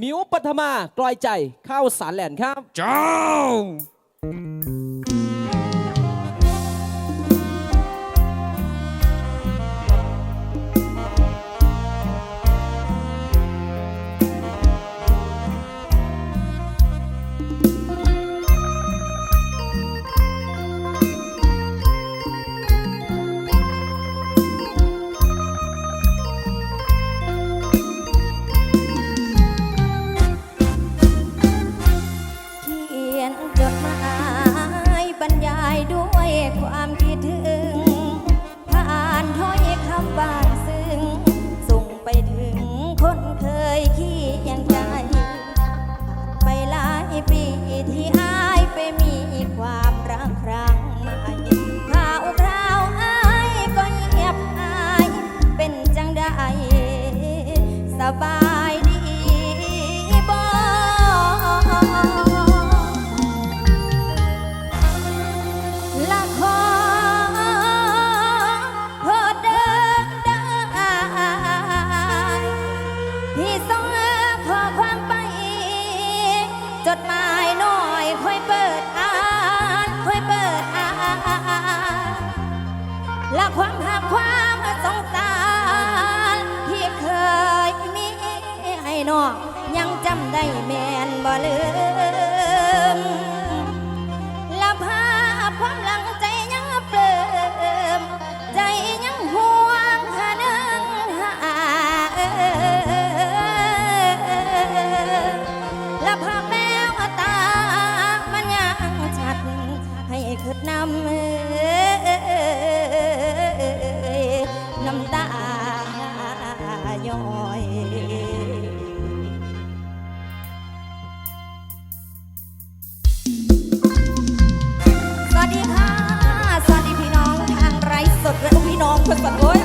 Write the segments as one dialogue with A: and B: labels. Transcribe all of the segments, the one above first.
A: มิวปัทมากลอยใจเข้าสารแหลนครับ
B: จ้า
C: pagpanood.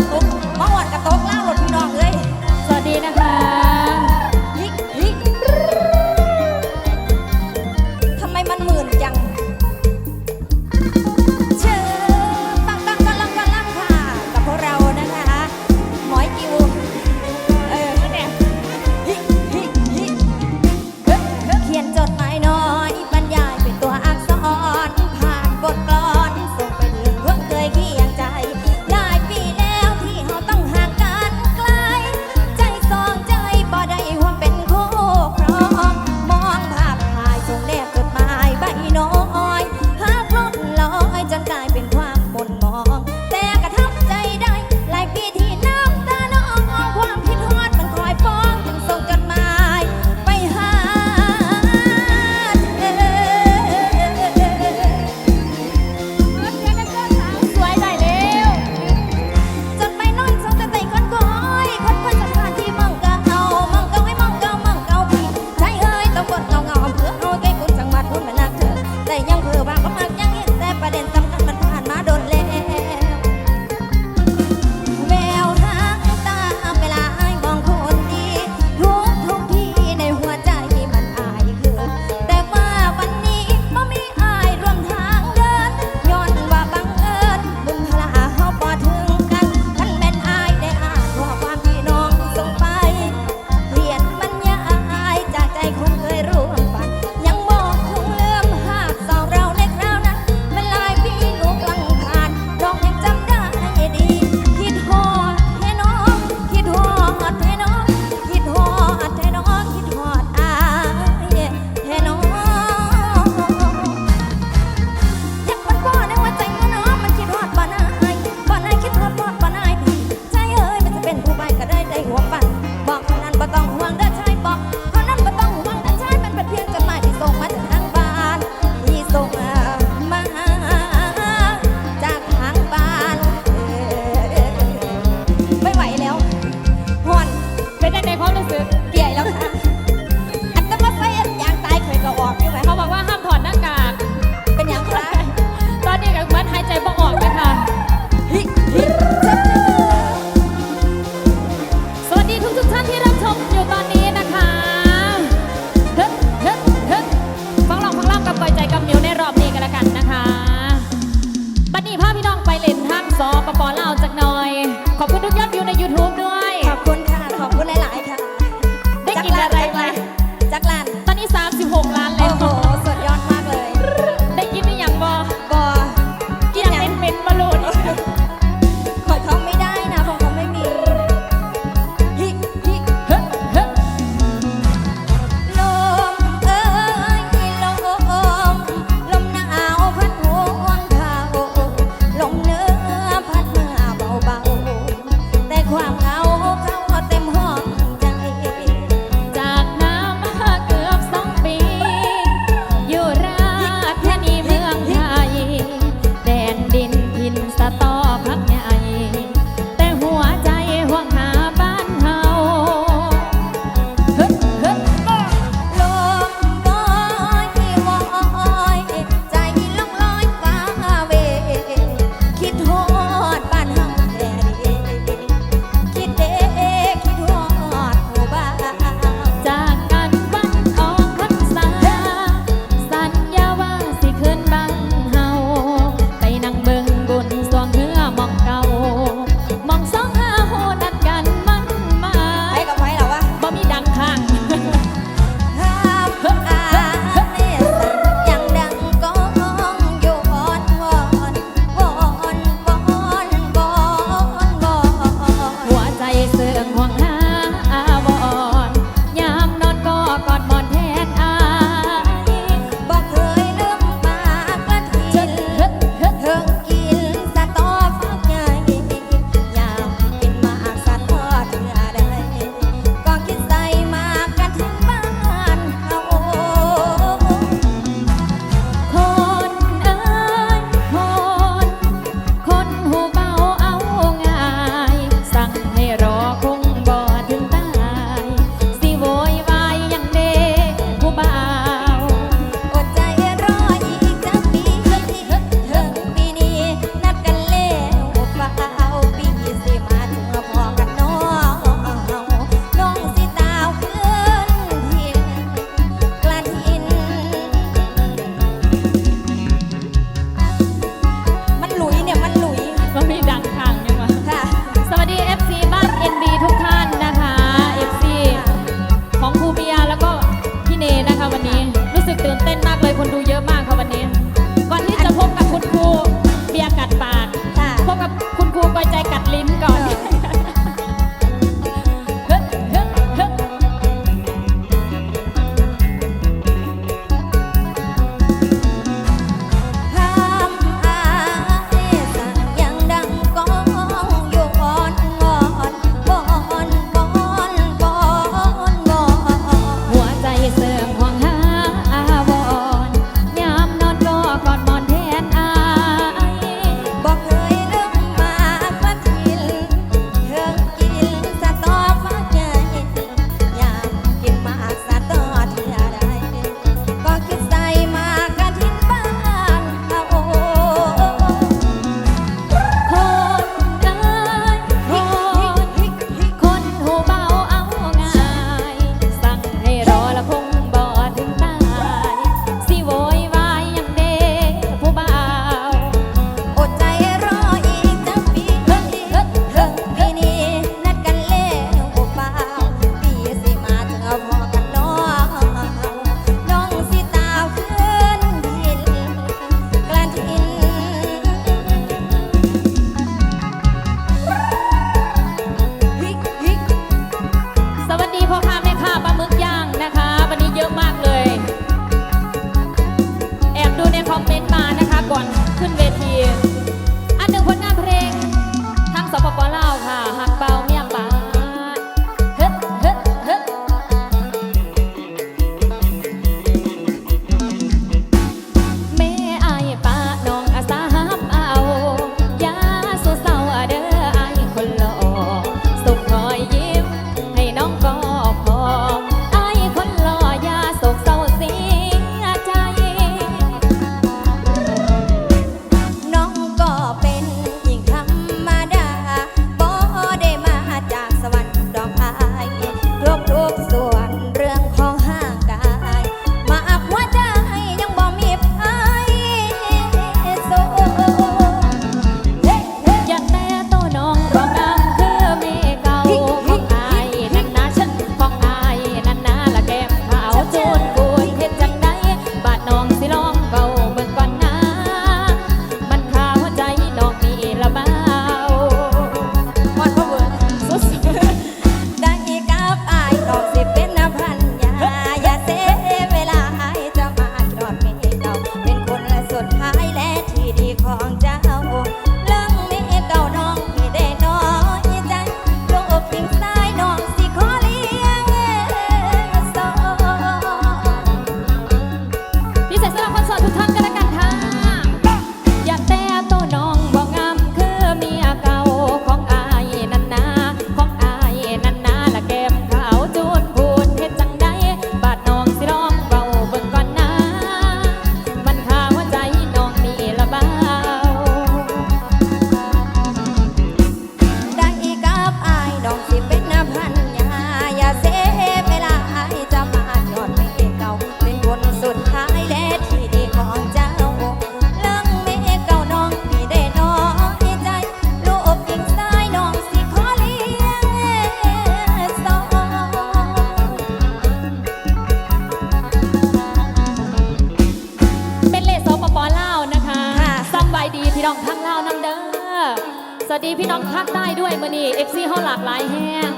C: ี้พี่น้องทักได้ด้วยมื่อนี้เอฟซีเขา
B: หลากหลายแห้ง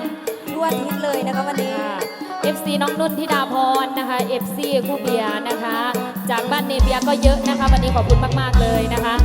B: ร
C: วดทิศเลย
B: นะคะวันนี้เอฟซีน้อง
C: นุ่นธิดา
B: พรนะคะเอ
C: ฟซี
B: คู่เบียนะคะ จากบ้านเนเบียก็เยอะนะคะ วันนี้ขอบคุณมาก ๆ เลยนะคะ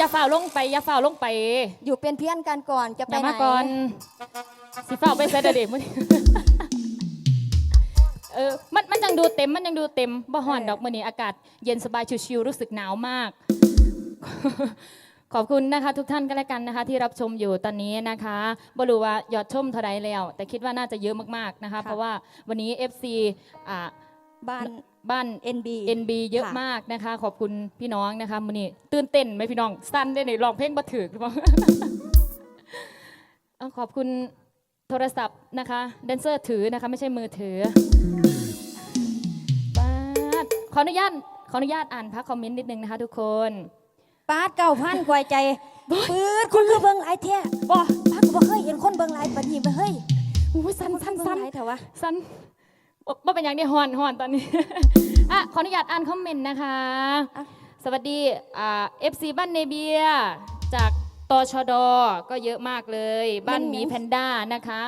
C: อย่าฝ่าลงไปอย่าฝ่าลงไป
B: อยู่เป็นเพื่อนกันก่อนจะไป
C: อย่า
B: ไหน
C: มาก่อนสิฝ่าไปเซตเด็กมื้อนี้เออมันมันยังดูเต็มมันยังดูเต็มบ่ฮ้อนดอกมื้อนี้อากาศเย็นสบายชิวๆรู้สึกหนาวมาก ขอบคุณนะคะ ทุกท่านก็แล้วกันนะคะ ที่รับชมอยู่ตอนนี้นะคะบ่รู้ว่ายอดชมเท่าไรแล้ว แต่คิดว่าน่าจะเยอะมากๆนะคะ เพราะว่าวันนี้ FC อ่า
B: บ้าน
C: บ้าน
B: NB
C: NB เยอะ
B: ค่ะ
C: มากนะคะ ขอบคุณพี่น้องนะคะมื้อนี้ตื่นเต้นไหมพี่น้องสั้นได้ในร้องเพลงบ่ถึกหรือเปล่า เอาขอบคุณโทรศัพท์นะคะแดนเซอร์ถือนะคะ ไม่ใช่มือถือปาดขออนุญาตขออนุญาตอ่านพักคอมเมนต์นิดนึงนะคะ ทุกคน
B: ปาดเก่าพันควายใจปืดคุณคือเบิ่งหลายแท้บ่พักบ่เคยเห็นคนเบิ่งหลายปานนี้บ่เฮ้ย
C: อุ้ยสั้นสั้น
B: เบิ่ง
C: สั้น
B: หลายเถอะวะ
C: สั้น บ่บ่เป็นอย่างนี้ฮอนฮอนตอนนี้ อะขออนุญาตอ่านคอมเมนต์นะคะ
B: อะ
C: สวัสดีอ่า FC บ้านเนเบีย จากตชดก็เยอะมากเลย บ้านหมีแพนด้านะคะ